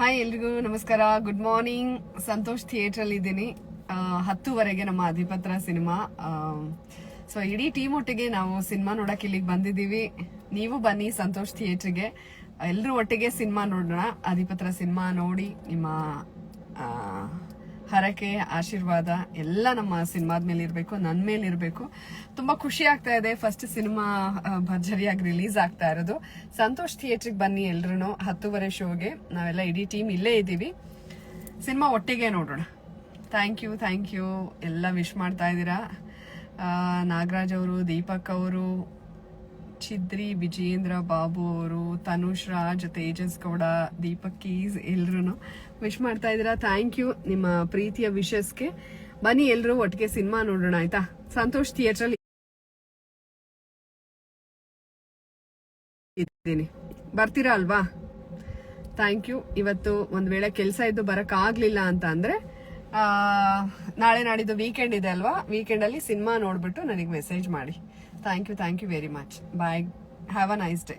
Hi ಎಲ್ರಿಗೂ, ನಮಸ್ಕಾರ. Good morning Santosh theatre ಅಲ್ಲಿ ಇದ್ದೀನಿ. ಹತ್ತುವರೆಗೆ ನಮ್ಮ ಅಧಿಪತ್ರ ಸಿನಿಮಾ. ಸೊ ಇಡೀ ಟೀಮ್ ಒಟ್ಟಿಗೆ ನಾವು ಸಿನಿಮಾ ನೋಡಕ್ಕೆ ಇಲ್ಲಿಗೆ ಬಂದಿದ್ದೀವಿ. ನೀವು ಬನ್ನಿ ಸಂತೋಷ್ ಥಿಯೇಟರ್ಗೆ ಎಲ್ಲರೂ ಒಟ್ಟಿಗೆ ಸಿನಿಮಾ ನೋಡೋಣ. ಅಧಿಪತ್ರ ಸಿನಿಮಾ ನೋಡಿ ನಿಮ್ಮ ಹರಕೆ, ಆಶೀರ್ವಾದ ಎಲ್ಲ ನಮ್ಮ ಸಿನಿಮಾದ ಮೇಲೆ ಇರಬೇಕು ನನ್ನ ಮೇಲೆ ಇರಬೇಕು. ತುಂಬಾ ಖುಷಿ ಆಗ್ತಾ ಇದೆ. ಫಸ್ಟ್ ಸಿನಿಮಾ ಭರ್ಜರಿಯಾಗಿ ರಿಲೀಸ್ ಆಗ್ತಾ ಇರೋದು. ಸಂತೋಷ್ ಥಿಯೇಟ್ರಿಗೆ ಬನ್ನಿ ಎಲ್ರು ಹತ್ತುವರೆ ಶೋಗೆ ನಾವೆಲ್ಲ ಇಡೀ ಟೀಮ್ ಇಲ್ಲೇ ಇದ್ದೀವಿ. ಸಿನಿಮಾ ಒಟ್ಟಿಗೆ ನೋಡೋಣ. ಥ್ಯಾಂಕ್ ಯು ಥ್ಯಾಂಕ್ ಯು ಎಲ್ಲ ವಿಶ್ ಮಾಡ್ತಾ ಇದ್ದೀರಾ. ನಾಗರಾಜ್ ಅವರು, ದೀಪಕ್ ಅವರು ಚಿದ್ರಿ ವಿಜೇಂದ್ರ ಬಾಬು ಅವರು, ತನುಷ್ ರಾಜ್, ತೇಜಸ್ ಗೌಡ, ದೀಪಕ್ ಕೀಸ್ ಎಲ್ರು ವಿಶ್ ಮಾಡ್ತಾ ಇದ್ದೀರಾ. ಥ್ಯಾಂಕ್ ಯು ನಿಮ್ಮ ಪ್ರೀತಿಯ ವಿಶಸ್ಗೆ ಬನ್ನಿ ಎಲ್ಲರೂ ಒಟ್ಟಿಗೆ ಸಿನಿಮಾ ನೋಡೋಣ, ಆಯ್ತಾ? ಸಂತೋಷ್ ಥಿಯೇಟರ್ ಅಲ್ಲಿ ಇದ್ದೀನಿ. ಬರ್ತೀರಾ ಅಲ್ವಾ? ಥ್ಯಾಂಕ್ ಯು ಇವತ್ತು ಒಂದ್ ವೇಳೆ ಕೆಲಸ ಇದ್ದು ಬರಕ್ ಆಗ್ಲಿಲ್ಲ ಅಂತ ಅಂದ್ರೆ ನಾಳೆ ನಾಡಿದ್ದು ವೀಕೆಂಡ್ ಇದೆ ಅಲ್ವಾ? ವೀಕೆಂಡ್ ಅಲ್ಲಿ ಸಿನಿಮಾ ನೋಡ್ಬಿಟ್ಟು ನನಗೆ ಮೆಸೇಜ್ ಮಾಡಿ. Thank you thank you very much bye have a nice day